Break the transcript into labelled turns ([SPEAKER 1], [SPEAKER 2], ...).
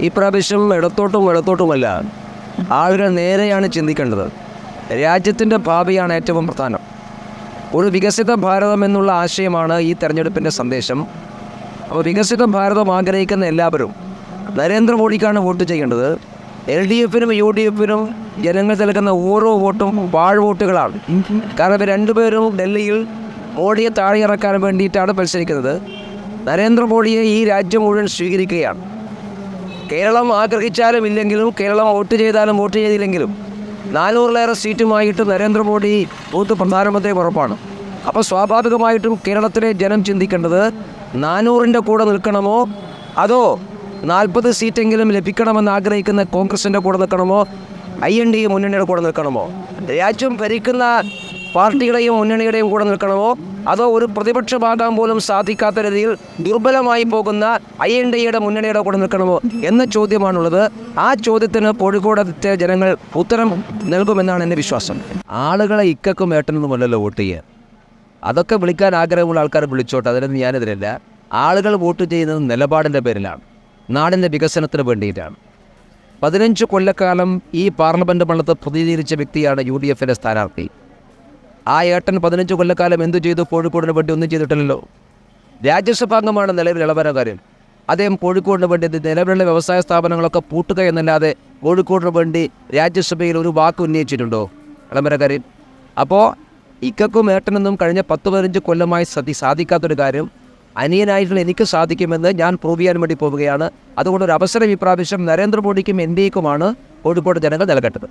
[SPEAKER 1] ഈ പ്രാവശ്യം ഇടത്തോട്ടും ഇടത്തോട്ടുമല്ല ആളുകൾ നേരെയാണ് ചിന്തിക്കേണ്ടത്. രാജ്യത്തിന്റെ ഭാവിയാണ് ഏറ്റവും പ്രധാനം. ഒരു വികസിത ഭാരതം എന്നുള്ള ആശയമാണ് ഈ തെരഞ്ഞെടുപ്പിന്റെ സന്ദേശം. അപ്പോൾ വികസിത ഭാരതം ആഗ്രഹിക്കുന്ന എല്ലാവരും നരേന്ദ്രമോദിക്കാണ് വോട്ട് ചെയ്യേണ്ടത്. എൽ ഡി എഫിനും യു ഡി എഫിനും ജനങ്ങൾ നൽകുന്ന ഓരോ വോട്ടും പാഴ് വോട്ടുകളാണ് കാരണം ഇവർ രണ്ടുപേരും ഡൽഹിയിൽ മോഡിയെ താഴെ ഇറക്കാൻ വേണ്ടിയിട്ടാണ് മത്സരിക്കുന്നത്. നരേന്ദ്രമോദിയെ ഈ രാജ്യം മുഴുവൻ സ്വീകരിക്കുകയാണ്. കേരളം ആഗ്രഹിച്ചാലും ഇല്ലെങ്കിലും കേരളം വോട്ട് ചെയ്താലും വോട്ട് ചെയ്തില്ലെങ്കിലും നാനൂറിലേറെ സീറ്റുമായിട്ട് നരേന്ദ്രമോദി ബൂത്ത് പ്രധാനമന്ത്രി ഉറപ്പാണ് അപ്പോൾ സ്വാഭാവികമായിട്ടും കേരളത്തിലെ ജനം ചിന്തിക്കേണ്ടത് നാനൂറിന്റെ കൂടെ നിൽക്കണമോ? അതോ നാൽപ്പത് സീറ്റെങ്കിലും ലഭിക്കണമെന്ന് ആഗ്രഹിക്കുന്ന കോൺഗ്രസിന്റെ കൂടെ നിൽക്കണമോ? ഐ എൻ ഡി മുന്നണിയുടെ കൂടെ നിൽക്കണമോ? രാജ്യം ഭരിക്കുന്ന പാർട്ടിയുടെയും മുന്നണിയുടെയും കൂടെ നിൽക്കണമോ? അതോ ഒരു പ്രതിപക്ഷമാകാൻ പോലും സാധിക്കാത്ത രീതിയിൽ ദുർബലമായി പോകുന്ന ഐ എൻ ഡിയുടെ മുന്നണിയുടെ കൂടെ നിൽക്കണമോ എന്ന ചോദ്യമാണുള്ളത്. ആ ചോദ്യത്തിന് കോഴിക്കോടത്തെ ജനങ്ങൾ ഉത്തരം നൽകുമെന്നാണ് എന്റെ വിശ്വാസം. ആളുകളെ ഇക്കക്കും ഏട്ടനൊന്നുമല്ലല്ലോ വോട്ട് ചെയ്യാൻ. അതൊക്കെ വിളിക്കാൻ ആഗ്രഹമുള്ള ആൾക്കാർ വിളിച്ചോട്ടെ. അതിനൊന്നും ഞാനെതിരല്ല. ആളുകൾ വോട്ട് ചെയ്യുന്നത് നിലപാടിന്റെ പേരിലാണ്. നാടിന്റെ വികസനത്തിന് വേണ്ടിയിട്ടാണ്. പതിനഞ്ച് കൊല്ലക്കാലം ഈ പാർലമെന്റ് മണ്ഡലത്തെ പ്രതിനിധീകരിച്ച വ്യക്തിയാണ് യു ഡി എഫിന്റെ സ്ഥാനാർത്ഥി. ആ ഏട്ടൻ പതിനഞ്ച് കൊല്ലക്കാലം എന്തു ചെയ്തു? കോഴിക്കോടിന് വേണ്ടി ഒന്നും ചെയ്തിട്ടില്ലല്ലോ. രാജ്യസഭാംഗമാണ് നിലവിൽ കാര്യം അദ്ദേഹം കോഴിക്കോടിന് വേണ്ടി നിലവിലുള്ള വ്യവസായ സ്ഥാപനങ്ങളൊക്കെ പൂട്ടുക എന്നല്ലാതെ കോഴിക്കോടിന് വേണ്ടി രാജ്യസഭയിൽ ഒരു വാക്ക് ഉന്നയിച്ചിട്ടുണ്ടോ? ഇളമരക്കാരൻ അപ്പോൾ ഇക്കക്കും ഏട്ടനെന്നും കഴിഞ്ഞ പത്ത് പതിനഞ്ച് കൊല്ലമായി സതി സാധിക്കാത്തൊരു കാര്യം അനിയനായിട്ടുള്ള എനിക്ക് സാധിക്കുമെന്ന് ഞാൻ പ്രൂവ് ചെയ്യാൻ വേണ്ടി പോവുകയാണ്. അതുകൊണ്ട് ഒരു അവസരം പ്രാവശ്യം നരേന്ദ്രമോദിക്കും എൻ ഡി എക്കുമാണ് കോഴിക്കോട് ജനങ്ങൾ നൽകേണ്ടത്